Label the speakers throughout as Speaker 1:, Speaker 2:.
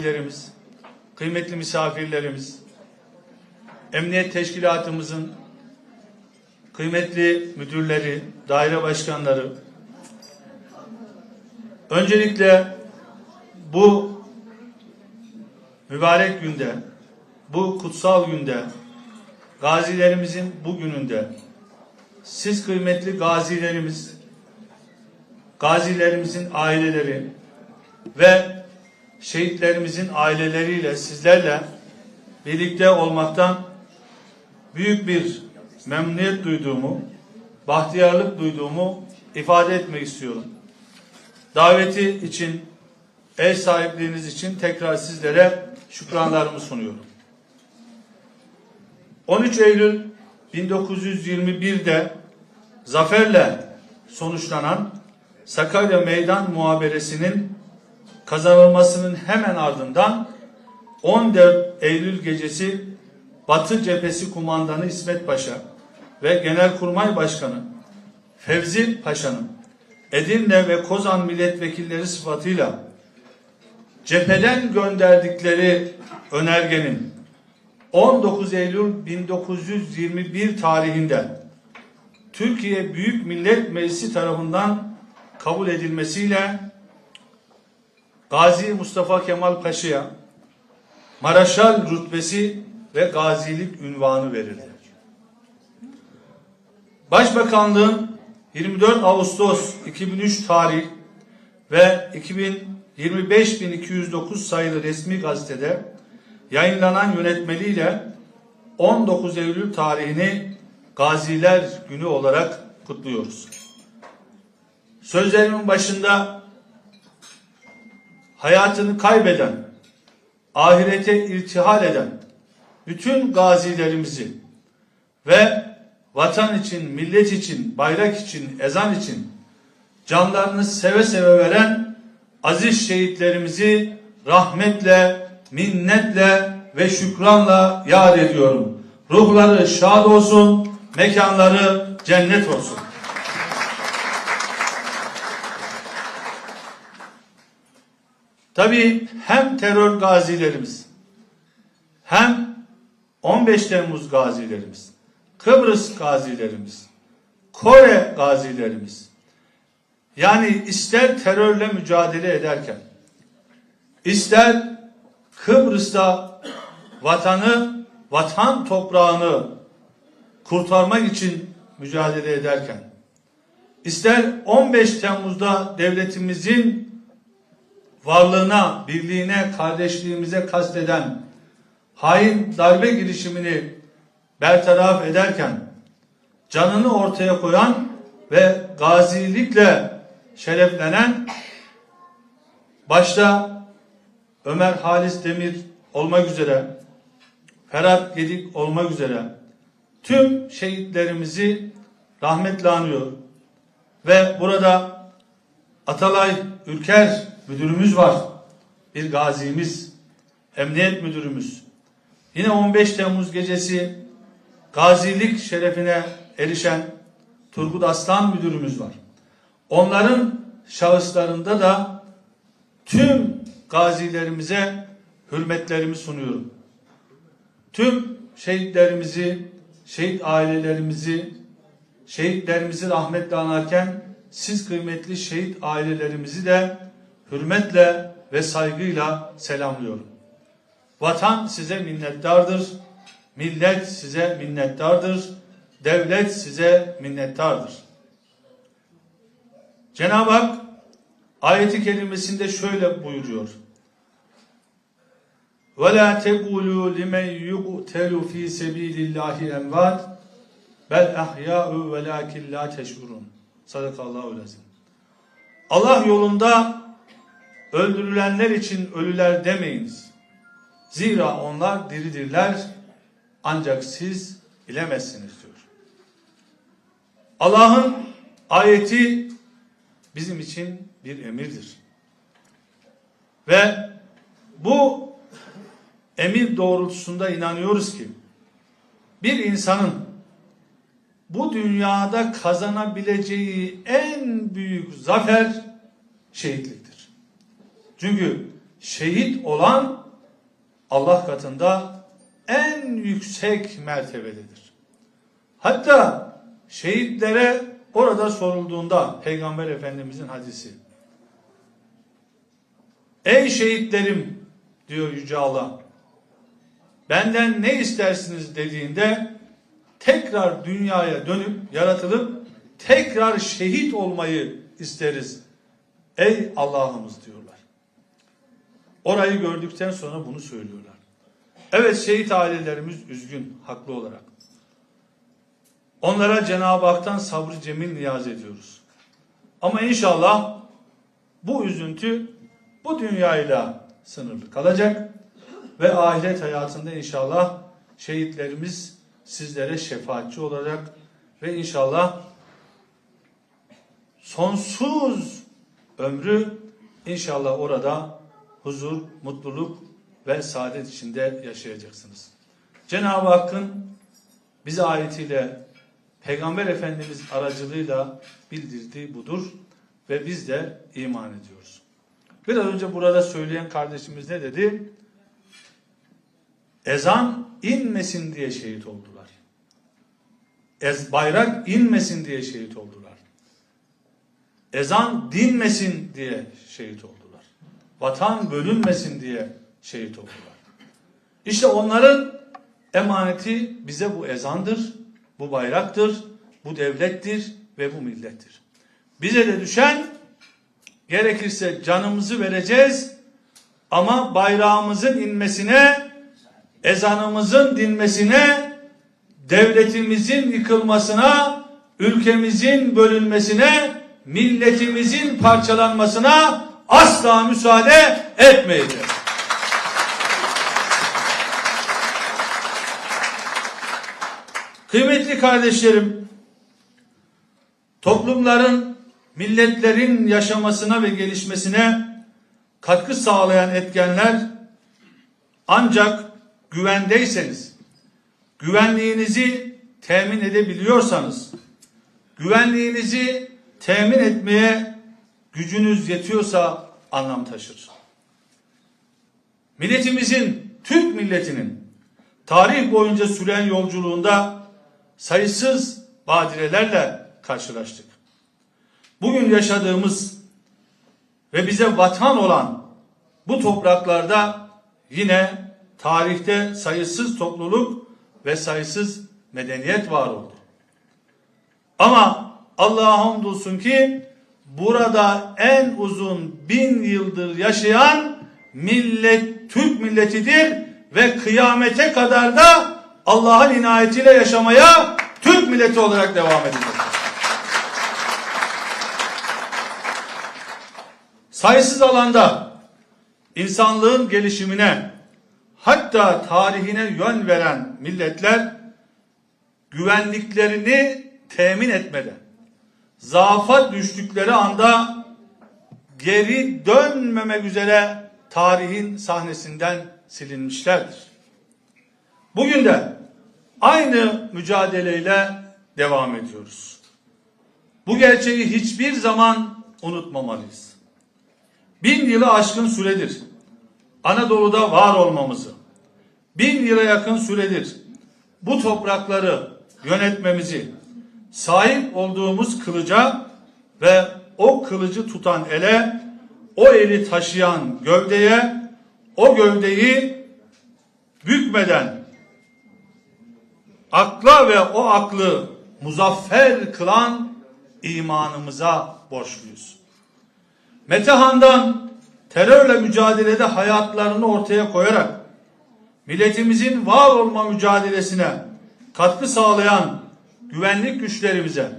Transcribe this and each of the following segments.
Speaker 1: Misafirlerimiz, kıymetli misafirlerimiz, Emniyet Teşkilatımızın kıymetli müdürleri, daire başkanları, öncelikle bu mübarek günde, bu kutsal günde, gazilerimizin bu gününde, siz kıymetli gazilerimiz, gazilerimizin aileleri ve şehitlerimizin aileleriyle sizlerle birlikte olmaktan büyük bir memnuniyet duyduğumu, bahtiyarlık duyduğumu ifade etmek istiyorum. Daveti için, ev sahipliğiniz için tekrar sizlere şükranlarımı sunuyorum. 13 Eylül 1921'de zaferle sonuçlanan Sakarya Meydan Muhaberesinin kazanılmasının hemen ardından 14 Eylül gecesi Batı Cephesi Kumandanı İsmet Paşa ve Genelkurmay Başkanı Fevzi Paşa'nın Edirne ve Kozan milletvekilleri sıfatıyla cepheden gönderdikleri önergenin 19 Eylül 1921 tarihinde Türkiye Büyük Millet Meclisi tarafından kabul edilmesiyle Gazi Mustafa Kemal Paşa'ya Maraşal rütbesi ve gazilik ünvanı verildi. Başbakanlığın 24 Ağustos 2003 tarih ve 2025.209 sayılı resmi gazetede yayınlanan yönetmeliğiyle 19 Eylül tarihini Gaziler Günü olarak kutluyoruz. Sözlerimin başında hayatını kaybeden, ahirete irtihal eden bütün gazilerimizi ve vatan için, millet için, bayrak için, ezan için canlarını seve seve veren aziz şehitlerimizi rahmetle, minnetle ve şükranla yad ediyorum. Ruhları şad olsun, mekanları cennet olsun. Tabii hem terör gazilerimiz hem 15 Temmuz gazilerimiz, Kıbrıs gazilerimiz, Kore gazilerimiz yani ister terörle mücadele ederken ister Kıbrıs'ta vatanı, vatan toprağını kurtarmak için mücadele ederken ister 15 Temmuz'da devletimizin varlığına, birliğine, kardeşliğimize kasteden hain darbe girişimini bertaraf ederken canını ortaya koyan ve gazilikle şereflenen başta Ömer Halis Demir olmak üzere Ferhat Gedik olmak üzere tüm şehitlerimizi rahmetle anıyor ve burada Atalay Ülker müdürümüz var. Bir gazimiz, emniyet müdürümüz. Yine 15 Temmuz gecesi gazilik şerefine erişen Turgut Aslan müdürümüz var. Onların şahıslarında da tüm gazilerimize hürmetlerimi sunuyorum. Tüm şehitlerimizi, şehit ailelerimizi, şehitlerimizi rahmetle anarken siz kıymetli şehit ailelerimizi de hürmetle ve saygıyla selamlıyorum. Vatan size minnettardır, millet size minnettardır, devlet size minnettardır. Cenab-ı Hak ayeti kerimesinde şöyle buyuruyor. وَلَا تَقُولُوا لِمَنْ يُقْتَلُ ف۪ي سَب۪يلِ اللّٰهِ اَمْوَاتٍ بَلْ اَحْيَاءُ وَلَاكِنْ لَا تَشْعُرُونَ Sadakallahu lazim. Allah yolunda öldürülenler için ölüler demeyiniz. Zira onlar diridirler ancak siz bilemezsiniz diyor. Allah'ın ayeti bizim için bir emirdir. Ve bu emir doğrultusunda inanıyoruz ki bir insanın bu dünyada kazanabileceği en büyük zafer şehitliktir. Çünkü şehit olan Allah katında en yüksek mertebededir. Hatta şehitlere orada sorulduğunda Peygamber Efendimizin hadisi. Ey şehitlerim diyor Yüce Allah. Benden ne istersiniz dediğinde tekrar dünyaya dönüp yaratılıp tekrar şehit olmayı isteriz. Ey Allah'ımız diyorlar. Orayı gördükten sonra bunu söylüyorlar. Evet şehit ailelerimiz üzgün haklı olarak. Onlara Cenab-ı Hak'tan sabrı cemil niyaz ediyoruz. Ama inşallah bu üzüntü bu dünyayla sınırlı kalacak ve ahiret hayatında inşallah şehitlerimiz sizlere şefaatçi olacak ve inşallah sonsuz ömrü inşallah orada huzur, mutluluk ve saadet içinde yaşayacaksınız. Cenab-ı Hakk'ın bize ayetiyle Peygamber Efendimiz aracılığıyla bildirdiği budur ve biz de iman ediyoruz. Biraz önce burada söyleyen kardeşimiz ne dedi? Ezan inmesin diye şehit oldular. Ez, bayrak inmesin diye şehit oldular. Ezan dinmesin diye şehit oldular. Vatan bölünmesin diye şehit oldular. İşte onların emaneti bize bu ezandır, bu bayraktır, bu devlettir ve bu millettir. Bize de düşen gerekirse canımızı vereceğiz ama bayrağımızın inmesine, ezanımızın dinmesine, devletimizin yıkılmasına, ülkemizin bölünmesine, milletimizin parçalanmasına asla müsaade etmeyeceğiz. Kıymetli kardeşlerim, toplumların, milletlerin yaşamasına ve gelişmesine katkı sağlayan etkenler ancak güvendeyseniz, güvenliğinizi temin edebiliyorsanız, güvenliğinizi temin etmeye gücünüz yetiyorsa anlam taşır. Milletimizin, Türk milletinin tarih boyunca süren yolculuğunda sayısız badirelerle karşılaştık. Bugün yaşadığımız ve bize vatan olan bu topraklarda yine tarihte sayısız topluluk ve sayısız medeniyet var oldu. Ama Allah'a hamdolsun ki burada en uzun bin yıldır yaşayan millet Türk milletidir ve kıyamete kadar da Allah'ın inayetiyle yaşamaya Türk milleti olarak devam edecek. Sayısız alanda insanlığın gelişimine hatta tarihine yön veren milletler güvenliklerini temin etmede zaafa düştükleri anda geri dönmemek üzere tarihin sahnesinden silinmişlerdir. Bugün de aynı mücadeleyle devam ediyoruz. Bu gerçeği hiçbir zaman unutmamalıyız. Bin yılı aşkın süredir Anadolu'da var olmamızı, bin yıla yakın süredir bu toprakları yönetmemizi, sahip olduğumuz kılıca ve o kılıcı tutan ele, o eli taşıyan gövdeye, o gövdeyi bükmeden akla ve o aklı muzaffer kılan imanımıza borçluyuz. Metehan'dan terörle mücadelede hayatlarını ortaya koyarak milletimizin var olma mücadelesine katkı sağlayan güvenlik güçlerimize,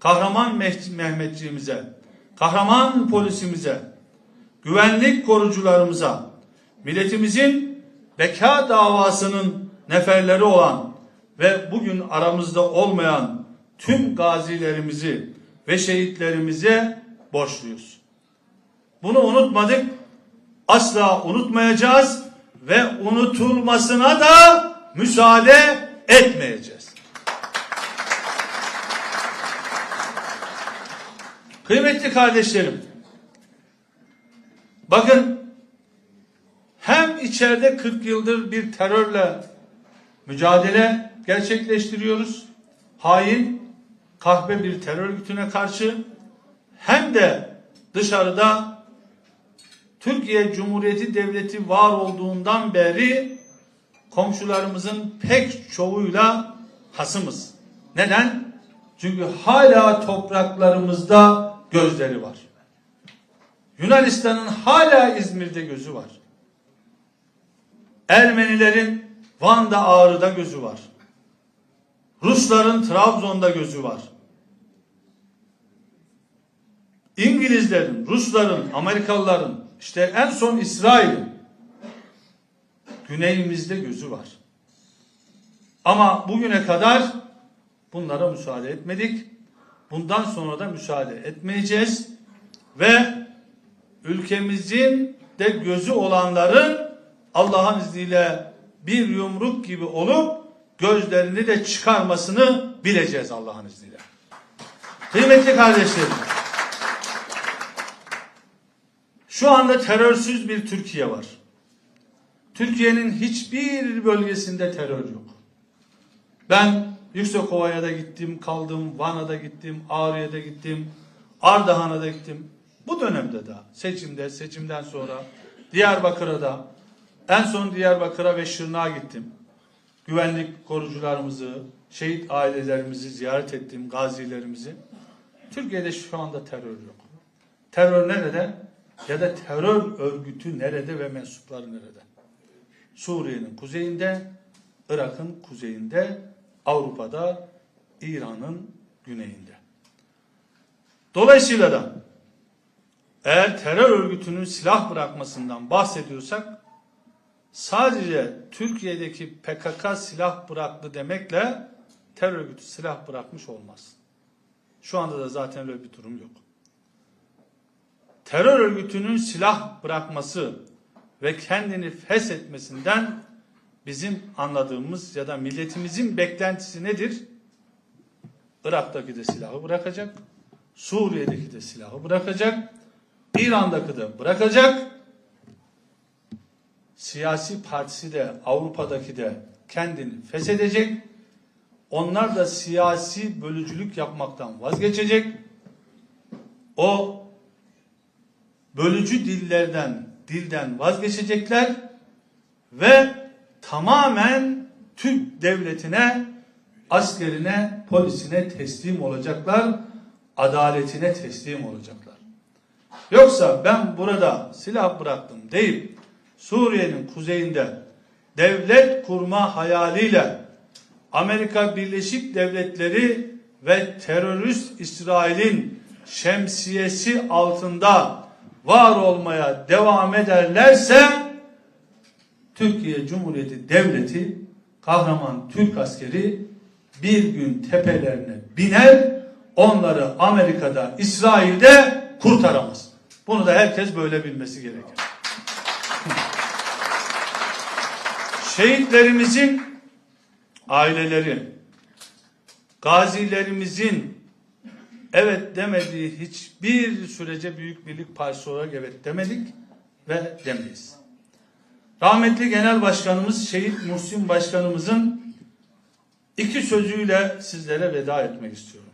Speaker 1: kahraman Mehmetçiğimize, kahraman polisimize, güvenlik korucularımıza, milletimizin beka davasının neferleri olan ve bugün aramızda olmayan tüm gazilerimizi ve şehitlerimize borçluyuz. Bunu unutmadık, asla unutmayacağız ve unutulmasına da müsaade etmeyeceğiz. Kıymetli kardeşlerim, bakın hem içeride 40 yıldır bir terörle mücadele gerçekleştiriyoruz. Hain, kahpe bir terör örgütüne karşı hem de dışarıda Türkiye Cumhuriyeti Devleti var olduğundan beri komşularımızın pek çoğuyla hasımız. Neden? Çünkü hala topraklarımızda gözleri var. Yunanistan'ın hala İzmir'de gözü var. Ermenilerin Van'da Ağrı'da gözü var. Rusların Trabzon'da gözü var. İngilizlerin, Rusların, Amerikalıların, işte en son İsrail'in güneyimizde gözü var. Ama bugüne kadar bunlara müsaade etmedik. Bundan sonra da müsaade etmeyeceğiz. Ve ülkemizin de gözü olanların Allah'ın izniyle bir yumruk gibi olup gözlerini de çıkarmasını bileceğiz Allah'ın izniyle. Kıymetli kardeşlerim. Şu anda terörsüz bir Türkiye var. Türkiye'nin hiçbir bölgesinde terör yok. Ben Yüksekova'ya da gittim, kaldım, Van'a gittim, Ağrı'ya da gittim, Ardahan'a da gittim. Bu dönemde de seçimde, seçimden sonra Diyarbakır'a da en son Diyarbakır'a ve Şırnak'a gittim. Güvenlik korucularımızı, şehit ailelerimizi ziyaret ettim, gazilerimizi. Türkiye'de şu anda terör yok. Terör nerede? Ya da terör örgütü nerede ve mensupları nerede? Suriye'nin kuzeyinde, Irak'ın kuzeyinde, Avrupa'da, İran'ın güneyinde. Dolayısıyla da eğer terör örgütünün silah bırakmasından bahsediyorsak sadece Türkiye'deki PKK silah bıraktı demekle terör örgütü silah bırakmış olmaz. Şu anda da zaten öyle bir durum yok. Terör örgütünün silah bırakması ve kendini feshetmesinden bizim anladığımız ya da milletimizin beklentisi nedir? Irak'taki de silahı bırakacak, Suriye'deki de silahı bırakacak, İran'daki de bırakacak, siyasi partisi de Avrupa'daki de kendini feshedecek, onlar da siyasi bölücülük yapmaktan vazgeçecek, o bölücü dillerden, dilden vazgeçecekler ve tamamen Türk devletine, askerine, polisine teslim olacaklar, adaletine teslim olacaklar. Yoksa ben burada silah bıraktım deyip Suriye'nin kuzeyinde devlet kurma hayaliyle Amerika Birleşik Devletleri ve terörist İsrail'in şemsiyesi altında var olmaya devam ederlerse Türkiye Cumhuriyeti Devleti kahraman Türk askeri bir gün tepelerine biner onları Amerika'da İsrail'de kurtaramaz. Bunu da herkes böyle bilmesi gerekir. Şehitlerimizin aileleri, gazilerimizin evet demediği hiçbir sürece Büyük Birlik Partisi olarak evet demedik ve demeyiz. Rahmetli Genel Başkanımız Şehit Muhsin Başkanımızın iki sözüyle sizlere veda etmek istiyorum.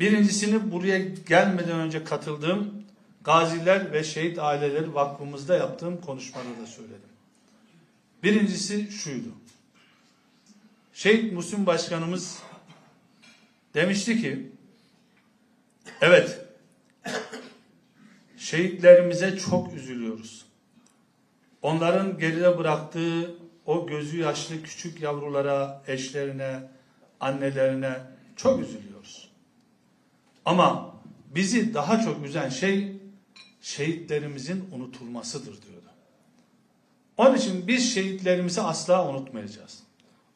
Speaker 1: Birincisini buraya gelmeden önce katıldığım Gaziler ve Şehit Aileleri Vakfımızda yaptığım konuşmada da söyledim. Birincisi şuydu. Şehit Muhsin Başkanımız demişti ki evet şehitlerimize çok üzülüyoruz. Onların geride bıraktığı o gözü yaşlı küçük yavrulara, eşlerine, annelerine çok üzülüyoruz. Ama bizi daha çok üzen şey şehitlerimizin unutulmasıdır diyordu. Onun için biz şehitlerimizi asla unutmayacağız.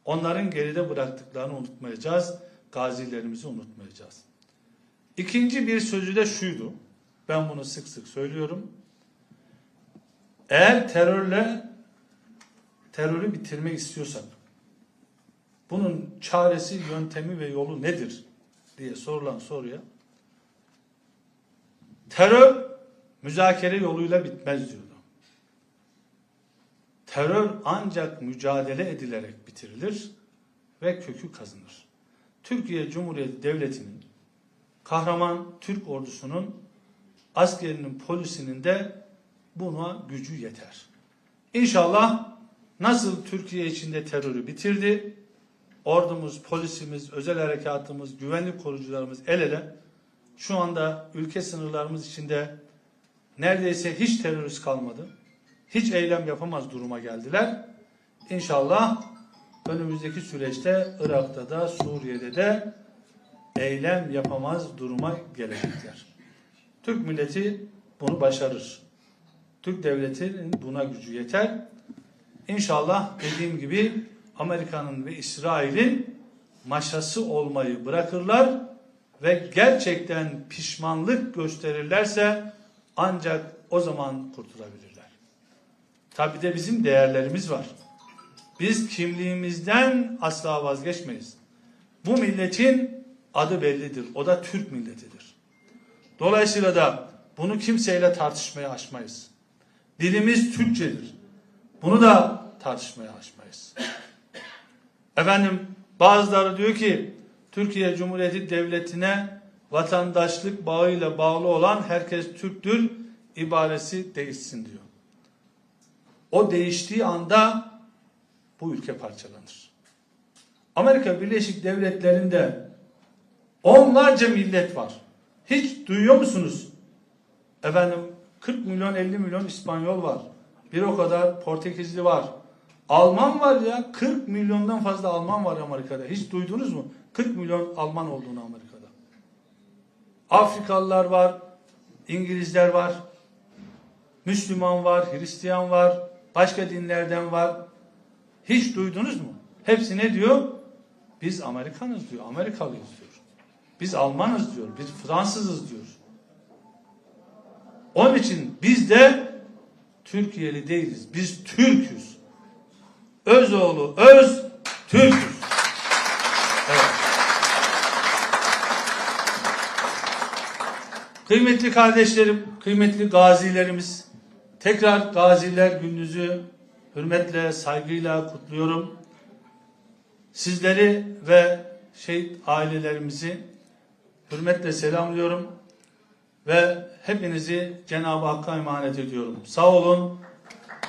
Speaker 1: Onların geride bıraktıklarını unutmayacağız. Gazilerimizi unutmayacağız. İkinci bir sözü de şuydu. Ben bunu sık sık söylüyorum. Eğer terörle terörü bitirmek istiyorsak bunun çaresi, yöntemi ve yolu nedir diye sorulan soruya terör müzakere yoluyla bitmez diyordu. Terör ancak mücadele edilerek bitirilir ve kökü kazınır. Türkiye Cumhuriyeti Devleti'nin kahraman Türk ordusunun askerinin polisinin de buna gücü yeter. İnşallah nasıl Türkiye içinde terörü bitirdi, ordumuz, polisimiz, özel harekatımız, güvenlik korucularımız el ele şu anda ülke sınırlarımız içinde neredeyse hiç terörist kalmadı. Hiç eylem yapamaz duruma geldiler. İnşallah önümüzdeki süreçte Irak'ta da Suriye'de de eylem yapamaz duruma gelecekler. Türk milleti bunu başarır. Türk devletinin buna gücü yeter. İnşallah dediğim gibi Amerika'nın ve İsrail'in maşası olmayı bırakırlar ve gerçekten pişmanlık gösterirlerse ancak o zaman kurtulabilirler. Tabi de bizim değerlerimiz var. Biz kimliğimizden asla vazgeçmeyiz. Bu milletin adı bellidir. O da Türk milletidir. Dolayısıyla da bunu kimseyle tartışmaya açmayız. Dilimiz Türkçedir. Bunu da tartışmaya açmayız. Efendim bazıları diyor ki Türkiye Cumhuriyeti Devleti'ne vatandaşlık bağıyla bağlı olan herkes Türktür ibaresi değişsin diyor. O değiştiği anda bu ülke parçalanır. Amerika Birleşik Devletleri'nde onlarca millet var. Hiç duyuyor musunuz? Efendim 40 milyon 50 milyon İspanyol var. Bir o kadar Portekizli var. Alman var ya 40 milyondan fazla Alman var Amerika'da. Hiç duydunuz mu? 40 milyon Alman olduğunu Amerika'da. Afrikalılar var, İngilizler var, Müslüman var, Hristiyan var, başka dinlerden var. Hiç duydunuz mu? Hepsi ne diyor? Biz Amerikanız diyor, Amerikalıyız diyor. Biz Almanız diyor, biz Fransızız diyor. Onun için biz de Türkiye'li değiliz. Biz Türk'üz. Özoğlu öz Türk'üz. Evet. Kıymetli kardeşlerim, kıymetli gazilerimiz, tekrar gaziler gününüzü hürmetle, saygıyla kutluyorum. Sizleri ve şehit ailelerimizi hürmetle selamlıyorum ve hepinizi Cenab-ı Hakk'a emanet ediyorum. Sağ olun,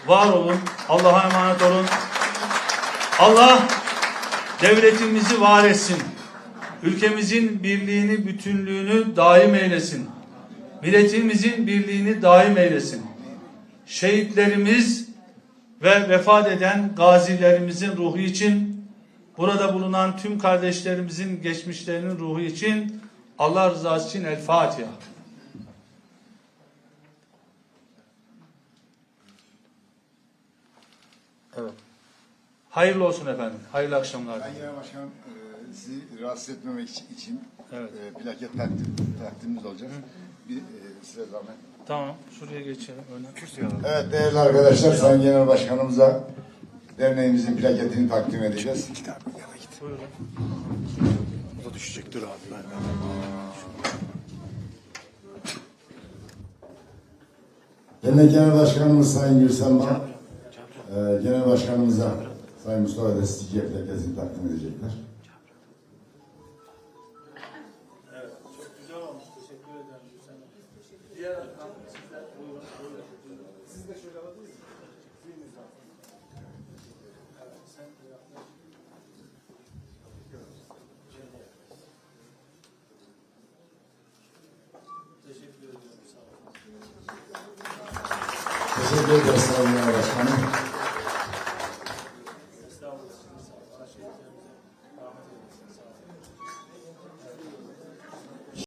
Speaker 1: var olun, Allah'a emanet olun. Allah devletimizi var etsin. Ülkemizin birliğini, bütünlüğünü daim eylesin. Milletimizin birliğini daim eylesin. Şehitlerimiz ve vefat eden gazilerimizin ruhu için, burada bulunan tüm kardeşlerimizin geçmişlerinin ruhu için, Allah rızası için El Fatiha. Hayırlı olsun efendim. Hayırlı akşamlar.
Speaker 2: Ben Genel Başkanım e, sizi rahatsız etmemek için- için
Speaker 1: Evet.
Speaker 2: e, plaket takdim, takdimimiz olacak. Bir, e, size zahmet.
Speaker 1: Tamam. Şuraya geçelim. Öne.
Speaker 2: Evet değerli arkadaşlar Sayın Genel Başkanımıza derneğimizin plaketini takdim edeceğiz.
Speaker 1: Buyurun.
Speaker 3: O da düşecek dur abi ben.
Speaker 2: Dernek Genel Başkanımız Sayın Gülsen Bağ, e, Genel Başkanımıza Sayın Mustafa Destici'ye plaketini takdim edecekler.